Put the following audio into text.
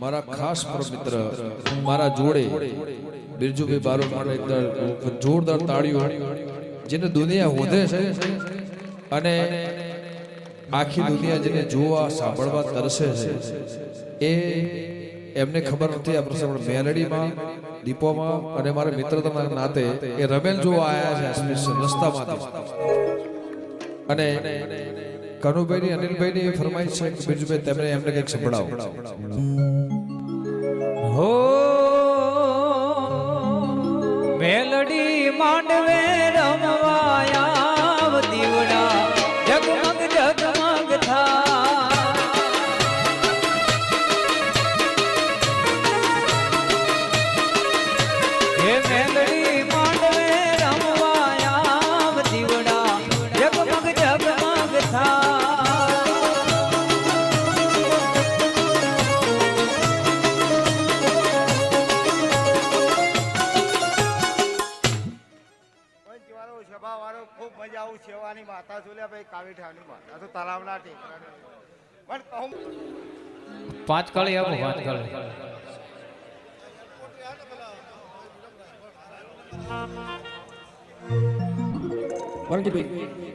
મારા ખાસ મિત્ર મારા જોડે બિરજુભાઈ બારોટ માટે જોરદાર તાળીઓ જેને દુનિયા વધે છે અને આખી દુનિયા જેને જોવા, સાંભળવા તરસે છે. એ એમને ખબર નથી આ પ્રસંગ મેલડીમાં, દીપોમાં અને મારા મિત્રતાના નાતે એ રમેલ જોવા આવ્યા છે રસ્તામાંથી. અને કનુભાઈ અનિલભાઈ ની ફરમાઈશ છે કે બીજુભાઈ તેમણે એમને કંઈક સંભળાવો. હો, મેલડી માંડવે રમવાયા દીવડા જગમગ જગમગ થા. હે પંચવાળો સભાવાળો ખૂબ મજા આવું સેવાની માતા જોલ્યા ભાઈ કાવીઠાની માતા. તો તળાવના ટેકરાની પણ કહું પાંચ કળી આપો પાંચ કળી. વરણજીભાઈ